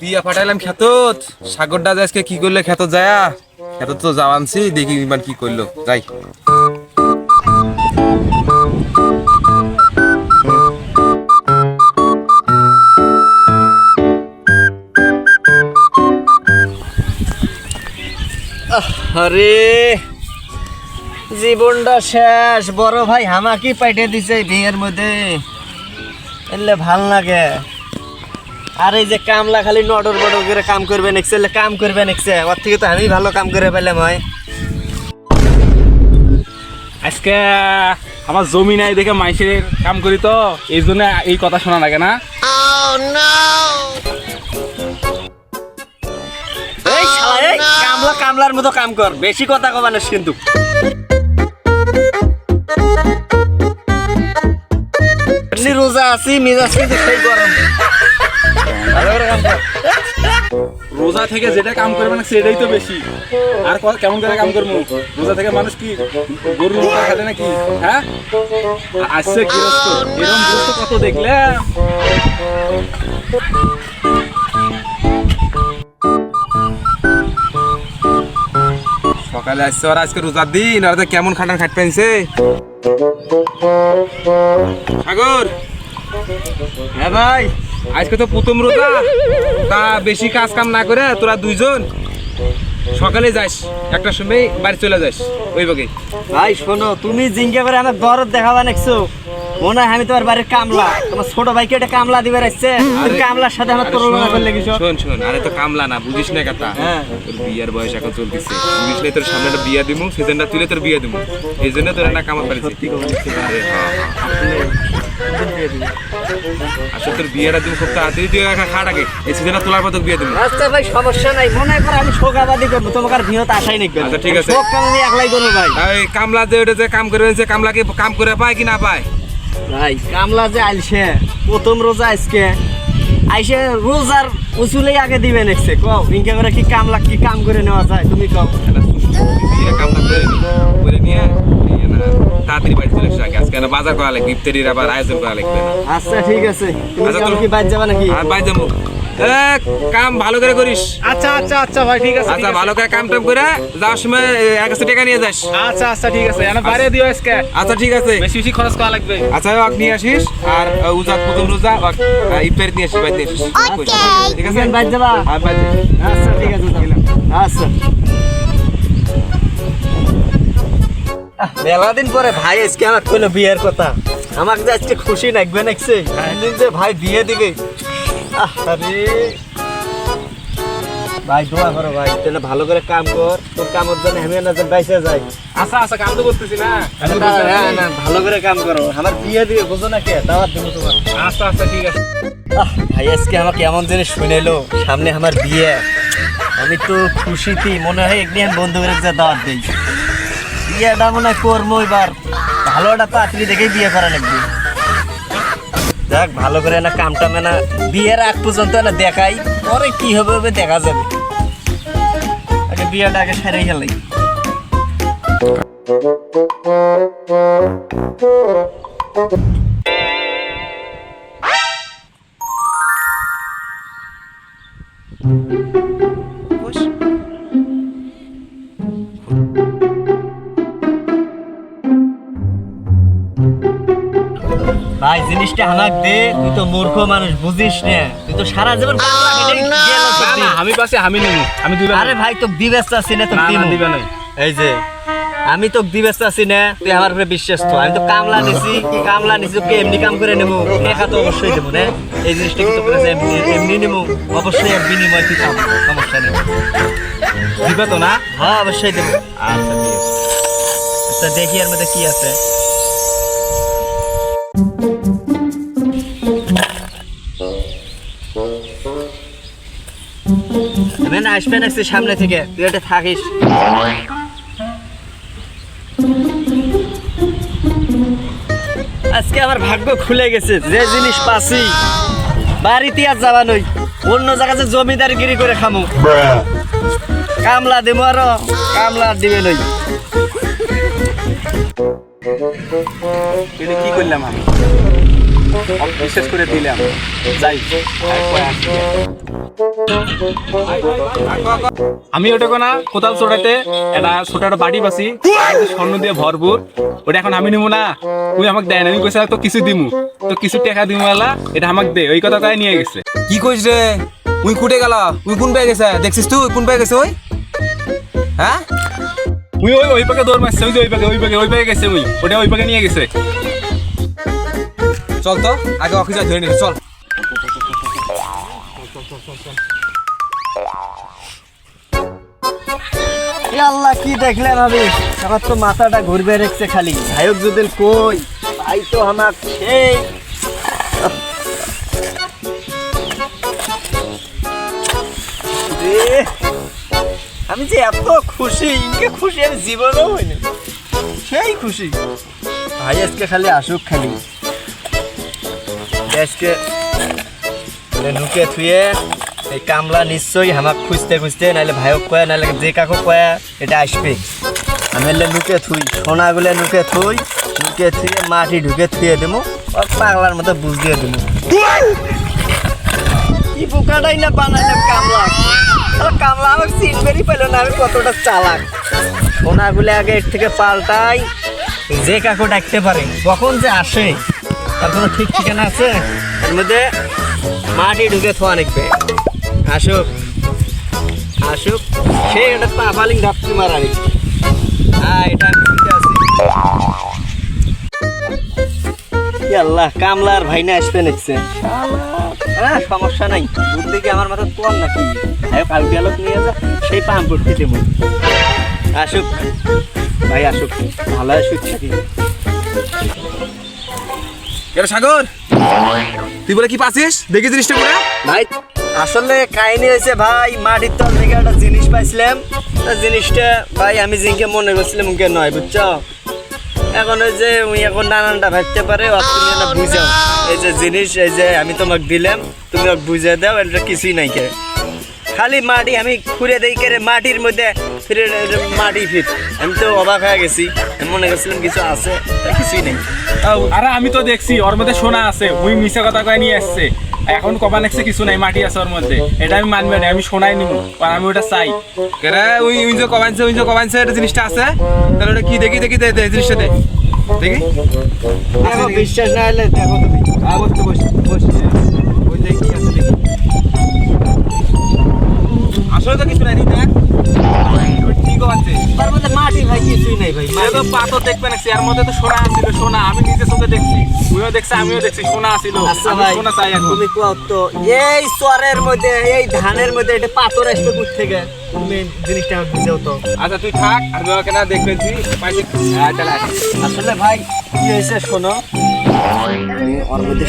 দিয়া ফাটাইলাম খেতত। আজকে কি করলে খেত যায়া? খেতত তো দেখি ইমান কি করল। যাই। আরে, জীবনটা শেষ। বড় ভাই হামাকি পাইটে দিছে বিয়ের মধ্যে। এলে ভালো লাগে। আর এই যে কামলা খালি নডর বডর করে কাম করবে নেক্সে এলে কাম করবে নেক্সে ওর থেকে তো আমি ভালো কাম করে পেলাম হয়। আজকে আমার জমি নাই দেখে মাইসের কাম করি তো এই জন্য এই কথা শোনা লাগে না। এই কামলা কামলার মতো কাম কর বেশি কথা কবানিস কিন্তু। আছি, মেজাজ কিন্তু সেই গরম। রোজা থেকে যেটা কাম করবে না, সেটাই তো বেশি। আর কেমন করে কাম করব? রোজা থেকে মানুষ কি গরু রোজা খেলে নাকি? হ্যাঁ? আসছে এরকম কত দেখলে সকালে আসছে ওরা আজকে রোজার দিন, আর কেমন খাটান খাট পেনছে সাগর! হ্যাঁ ভাই আজকে তো প্রথম রোজা। তা বেশি কাজ কাম না করে তোরা দুইজন সকালে যাস একটা সময় বাড়ি চলে যাস ওই বগে। ভাই শোনো তুমি জিঙ্কে করে আমার দরদ দেখাবা নেকছো মনে হয় আমি তোমার বাড়ির কামলা। তোমার ছোট ভাইকে এটা কামলা দিবে আসছে কামলার সাথে আমার তুলনা করলে কিছু শোন শোন আরে তো কামলা না বুঝিস না কথা। হ্যাঁ। তোর বিয়ার বয়স এখন চলতেছে। বুঝিস না তোর সামনে একটা বিয়া দিমু সেজনটা তুলে তোর বিয়া দিমু। এই জন্য তোর না কামাত পারিস। আসলে তোর বিয়েটা দিমু খুব তাড়াতাড়ি তুই খাট আগে। এই সিজনটা তোলার পর বিয়ে দিমু আচ্ছা ভাই সমস্যা নাই মনে করে আমি শোকাবাদি করব তোমাকে আর ভিহত আশাই নেই আচ্ছা, ঠিক আছে। শোক কাম নিয়ে একলাই করব ভাই। এই কামলা যে ওটা যে কাম করে সে কামলা কি কাম করে পায় কি না পায়? ভাই কামলা যে আইলছে প্রথম রোজা আজকে। আইসে রোজার উসুলেই আগে দিবে নেক্সে কও ইনকে করে কি কামলা কি কাম করে নেওয়া যায় তুমি কও। বিয়ে কামলা করে নিয়ে তাড়াতাড়ি বাড়ি চলে আসে আজকে না বাজার করা লাগবে ইফতারির আবার আয়োজন করা লাগবে আচ্ছা ঠিক আছে। তুমি আচ্ছা, তুমি- কি বাইর যাবা নাকি? আর বাই যাব। কাম ভালো করে করিস। আচ্ছা আচ্ছা আচ্ছা ভাই ঠিক আছে আচ্ছা ভালো করে কাম টাম করে যাওয়ার সময় এ, এক টাকা নিয়ে যাস। আচ্ছা আচ্ছা ঠিক আছে এনে বাইরে দিও আজকে। আচ্ছা ঠিক আছে। বেশি বেশি খরচ করা লাগবে। আচ্ছা ওয়াক নিয়ে আসিস আর উজাত প্রথম রোজা ওয়াক ইফতারি নিয়ে আসিস বাইরে নিয়ে আসিস ঠিক আছে? বাইর যাবা? আর বাইরে আচ্ছা ঠিক আছে আচ্ছা। মেলা দিন পরে ভাই আজকে আমার কইলো বিয়ের কথা। আমাকে যে আজকে খুশি লাগবে নাকছে যে ভাই বিয়ে দিবে। আরে। ভাই দোয়া করো ভাই তাহলে ভালো করে কাম কর। তোর কামের জন্য আমি না যেন বাইসে যাই আচ্ছা আচ্ছা কাম তো করতেছি না। না, ভালো করে কাম করো। আমার বিয়ে দিবে বুঝো না কে? দাওয়াত দিব তোমার। আচ্ছা আচ্ছা ঠিক আছে। আহ, ভাই আজকে আমাকে এমন জিনিস শুনেলো সামনে আমার বিয়ে। আমি তো খুশিতে মনে হয় একদিন বন্ধু যা দাওয়াত দিই। বিয়েটা মনে করব এবার। ভালো একটা পাত্রী দেখেই বিয়ে করা লাগবে। যাক, ভালো করে না কামটা মেনা বিয়ের আগ পর্যন্ত না দেখাই, পরে কি হবে হবে দেখা যাবে। আগে বিয়েটা আগে সেরে গেলাই ভাই জিনিসটা আমাক দে তুই তো মূর্খ মানুষ বুঝিস না। তুই তো সারা জীবন না। না, আমি পাশে আমি নেব আমি দিবে আরে ভাই তোকে দিবেস্ত আছি না না, না, দিমু। দিবে নাই। এই যে আমি তোকে দিবেস্ত আছি না তুই আমার উপরে বিশ্বাস তো আমি তো কামলা নিছি কামলা নিছি তোকে এমনি কাম করে নেব। টাকা তো অবশ্যই দেবো না। এই জিনিসটা কিন্তু তোকে এমনি এমনি নেব। অবশ্যই এর বিনিময় তুই পাবো সমস্যা নেই। দিবে তো না? হ্যাঁ অবশ্যই দেবো। আচ্ছা ঠিক আছে। আচ্ছা দেখি এর মধ্যে কি আছে। সামনে থেকে। তুই এটা থাকিস। আজকে আমার ভাগ্য খুলে গেছে, যে জিনিস পাচ্ছি, বাড়িতে আর যাবা নই অন্য জায়গাতে জমিদারগিরি করে খামু। কামলা দেবো আরও, কামলা দিবে নই। কি করলাম আমি বিশ্বাস করে দিলাম। যাই। আমি ওটা না কোথাও ছোটাতে একটা ছোট একটা বাড়ি বাসি স্বর্ণ দিয়ে ভরপুর। ওটা এখন আমি নিবো না। তুই আমাকে দেয় না আমি কইছে তো কিছু দিমু। তো কিছু টাকা দিমু এলা এটা আমাকে দে ওই কথা কয়ে নিয়ে গেছে। কি কইস রে? উই কুটে গেল উই কোন পেয়ে গেছে? দেখছিস তুই কোন পেয়ে গেছে ওই? হ্যাঁ? ওই ওই ওই পাকে দৌড় মারছে ওই ওই পাকে ওই পাকে ওই পাকে গেছে ওই ওটা ওই পাকে নিয়ে গেছে। চল তো আগে অফিসে ধরে নিস চল। আল্লাহ কি দেখলেন আমি? আমার তো মাথাটা ঘুরবে রেখছে খালি। ভাইক যদি কই? ভাই তো আমার সেই আমি যে এত খুশি, ইনকে খুশি আমি জীবনেও হইনি। সেই খুশি। ভাই, আজকে খালি আসুক খালি। আজকে নুকে থুয়ে এই কামলা নিশ্চয়ই আমাক খুঁজতে খুঁজতে নাহলে ভাইক কয়া নাহলে যে কাকো কয়া, এটা আসবে। আমি এলে নুকে থুই, সোনাগুলো নুকে থুই নুকে থুয়ে মাটি ঢুকে থুয়ে দেবো পাগলার মতো বুঝ দিয়ে দেবো। কি বোকাটাই না বানাইলাম কামলা? কামলা আমার সিনবেরই পেল না, আমি কতটা চালাক। সোনাগুলো আগে এর থেকে পাল্টাই, যে কাকু ডাকতে পারে, কখন যে আসে, তার কোনো ঠিক ঠিকানা আছে? এর মধ্যে মাটি ঢুকে থোয়া নিকবে আসুক। আসুক। সে এটা পা ফালিং মারানি হ্যাঁ এটা আমি বুঝতে আছি আল্লাহ কামলার ভাই না আসবে নিচ্ছে। হ্যাঁ সমস্যা নাই। বুদ্ধি কি আমার মাথা কম নাকি? কালকে আলোক নিয়ে যা সেই পাম্প করতে দেবো। আসুক। ভাই আসুক। ভালো আসুক সাগর? তুই বলে কি পাচ্ছিস? দেখি জিনিসটা করে ভাই আসলে কাহিনী হয়েছে, ভাই, মাটির তল থেকে একটা জিনিস পাইছিলাম। জিনিসটা, ভাই, আমি জিনকে মনে করছিলাম, মুখে নয়, বুঝছ? এখন ওই যে উই এখন নানানটা ভাবতে পারে তুমি এই যে জিনিস, এই যে আমি তোমাকে দিলাম, তুমি ওকে বুঝে দাও, এটা কিছুই নাই কে। খালি মাটি, আমি খুঁড়ে দেই করে মাটির মধ্যে ফিরে মাটি ফিট আমি তো অবাক হয়ে গেছি মনে করছিলাম কিছু আছে কিছুই নেই। আরে আমি তো দেখছি, ওর মধ্যে সোনা আছে ওই মিশা কথা কয়ে নিয়ে আসছে। এখন কবা নেক্সে কিছু নাই মাটি আছে ওর মধ্যে। এটা আমি মানবে না আমি সোনাই নিব আর আমি ওটা চাই। কেরে ওই ওই যে কবানছে ওই যে কবানছে এটা জিনিসটা আছে? তাহলে ওটা কি? দেখি দেখি দে দে জিনিসটা দে। দেখি। বিশ্বাস না হলে দেখো তুমি। আ বস তো বস বস ওই দেখি আছে দেখি। আসলে তো কিছু নাই দেখ। মধ্যে ভাই কিছুই নাই ভাই এটা তো পাথর দেখবে না এর মধ্যে তো সোনা আছিল সোনা। আমি নিজে চোখে দেখছি দেখছি আমিও দেখছি সোনা আছিল। আচ্ছা ভাই সোনা চাই এখন। তুমি কোয়াও তো এই চরের মধ্যে এই ধানের মধ্যে এটা পাথর আসবে কোথা থেকে? তুমি জিনিসটা তো। আচ্ছা তুই থাক আমি ওকে না দেখবেছি আসলে ভাই কি হয়েছে শোনো? আমি ওর মধ্যে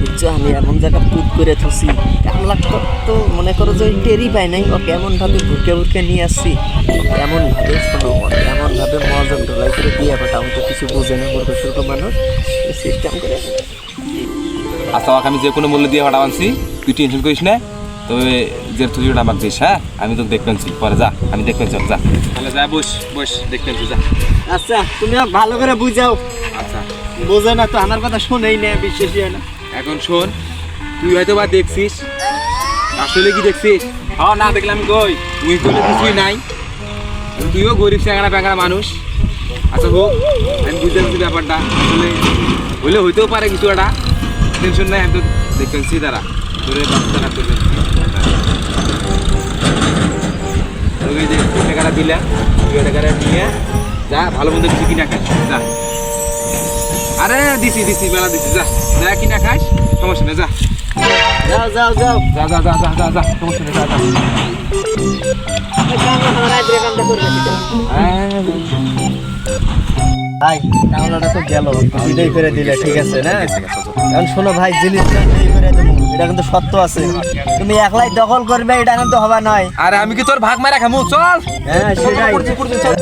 বুঝছ আমি এমন জায়গা পুত করে থুছি কামলা তো মনে করো যে টেরি পাই নাই ও কেমন ভাবে ভুরকে ভুরকে নিয়ে আসছি। এমন ভাবে শোনো এমন ভাবে মজা ঢোলাই করে দিয়ে আমি তো কিছু বুঝে না সুর্খ মানুষ। সিস্টেম করে। আচ্ছা ওকে আমি যে কোনো মূল্য দিয়ে ভাড়া আনছি তুই টেনশন করিস না। তবে যে তুই ওটা আমাকে দিস হ্যাঁ? আমি তো দেখবেনছি পরে যা আমি দেখবেন চল যা। তাহলে যা বস বস দেখবেন যা। আচ্ছা তুমি আমাকে ভালো করে বুঝাও। আচ্ছা। বোঝে না তো, আমার কথা শুনেই না বিশ্বাসই হয় না। এখন শোন, তুই হয়তো বা দেখছিস। আসলে কি দেখছিস? হ্যাঁ না দেখলে আমি কই? তুই বলে কিছুই নাই। তুইও গরিব স্যাংরা প্যাংরা মানুষ। আচ্ছা হোক, আমি বুঝতে পারছি ব্যাপারটা। আসলে হইলে হইতেও পারে কিছু একটা। টেনশন নাই, আমি তো দেখবেনছি তারা তোরে ব্যবস্থাটা করবেন তোকে যে টাকাটা ওই টাকাটা নিয়ে যা, ভালো মন্দ কিছু কিনা খাস যা। আরে দিছি দিছি মেলা দিছি যা। যা কিনা খাস সমস্যা নেই যা। যাও যাও যাও। যা যা যা যা যা যা সমস্যা নেই যা যা। হ্যাঁ ভাই কামলাটা তো গেল। বিদায় করে দিলে ঠিক আছে না? এখন শোনো ভাই জিনিসটা করে দেবো। এটা কিন্তু সত্য আছে। তুমি একলাই দখল করবে এটা কিন্তু হবা নয়। আরে আমি কি তোর ভাগ মারা খামু? চল। হ্যাঁ সেটাই। চল।